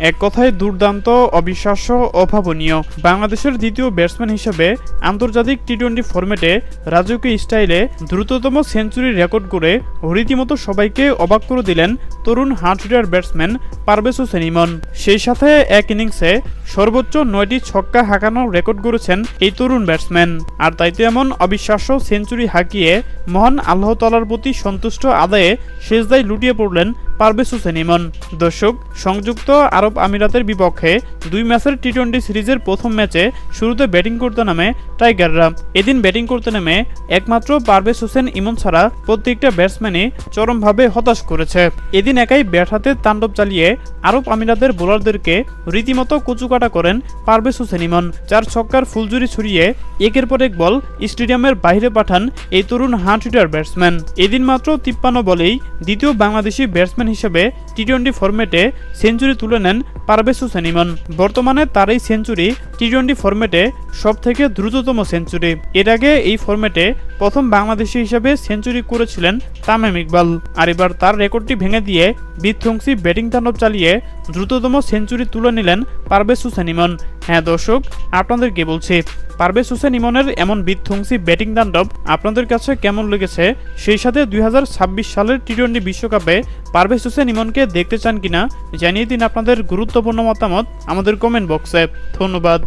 এক কথায় দুর্দান্ত, অবিশ্বাস্য, অভাবনীয়। বাংলাদেশের দ্বিতীয় ব্যাটসম্যান হিসেবে আন্তর্জাতিক টি টোয়েন্টি ফরম্যাটে রাজকীয় স্টাইলে দ্রুততম সেঞ্চুরি রেকর্ড করে রীতিমতো সবাইকে অবাক করে দিলেন তরুণ hard hitter batsman Parvez Hossain Emon সেই সাথে এক ইনিংসে সর্বোচ্চ নয়টি ছক্কা হাঁকানোর রেকর্ড করেছেন এই তরুণ ব্যাটসম্যান আর তাইতে এমন অবিশ্বাস্য সেঞ্চুরি হাঁকিয়ে মহান আল্লাহ তালার প্রতি সন্তুষ্ট আদায়ে শেষদায় লুটিয়ে পড়লেন পারভেজ হোসেন ইমন। দর্শক, সংযুক্ত আরব আমিরাতের বিপক্ষে দুই ম্যাচের টি টোয়েন্টি সিরিজের প্রথম ম্যাচে শুরুতে ব্যাটিং করতে নামে টাইগাররা। এদিন ব্যাটিং করতে নেমে একমাত্র পারভেজ হোসেন ইমন ছাড়া প্রত্যেকটা ব্যাটসম্যানই চরমভাবে হতাশ করেছে। এদিন একাই ব্যাট হাতে তাণ্ডব চালিয়ে আরব আমিরাতের বোলারদেরকে রীতিমতো কুচুকাটা করেন পারভেজ হোসেন ইমন চার ছক্কার ফুলজুরি ছড়িয়ে একের পর এক বল স্টেডিয়ামের বাইরে পাঠান এই তরুণ হিটার ব্যাটসম্যান। এদিন মাত্র তিপ্পান্ন বলেই দ্বিতীয় বাংলাদেশি ব্যাটসম্যান হিসেবে টি টোয়েন্টি ফরম্যাটে সেঞ্চুরি তুলে নেন পারভেজ হোসেন ইমন বর্তমানে তার এই সেঞ্চুরি টি টোয়েন্টি ফরম্যাটে সব থেকে দ্রুততম সেঞ্চুরি। এর আগে এই ফরম্যাটে প্রথম বাংলাদেশি হিসেবে সেঞ্চুরি করেছিলেন তামিম ইকবাল। আর এবার তার রেকর্ডটি ভেঙে দিয়ে বিধ্বংসী ব্যাটিং তাণ্ডব চালিয়ে দ্রুততম সেঞ্চুরি তুলে নিলেন পারভেজ হোসেন ইমন হ্যাঁ দর্শক আপনাদেরকে বলছি? পারভেজ হোসেন ইমনের এমন বিধ্বংসী ব্যাটিং দান্ডব আপনাদের কাছে কেমন লেগেছে? সেই সাথে দুই হাজার ছাব্বিশ সালের টি টোয়েন্টি বিশ্বকাপে পারভেজ হোসেন ইমনকে দেখতে চান কিনা জানিয়ে দিন আপনাদের গুরুত্বপূর্ণ মতামত আমাদের কমেন্ট বক্সে ধন্যবাদ।